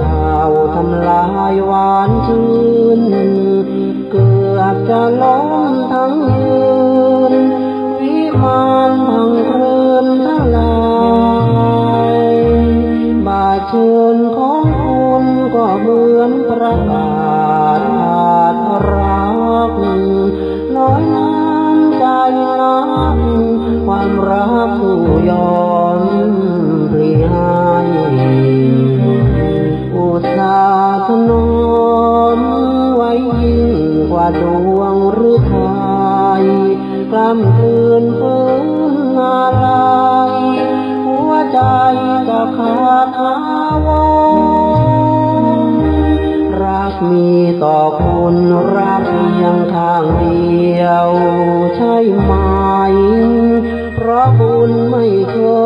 ข่าวทำลายหวานชื่น เกือบจะล้มทั้งยืน วิมานพังเรือนทลายบาเชิญของคุณก็เหมือนประกาศขาดรักลอยน้ำใจนักความรักผู้ยอม กล้ำคืนพื้นอะไรหัวใจจะขาดอาวรรักมีต่อคนรักเพียงทางเดียว ใช่ไหม เพราะคุณไม่เคย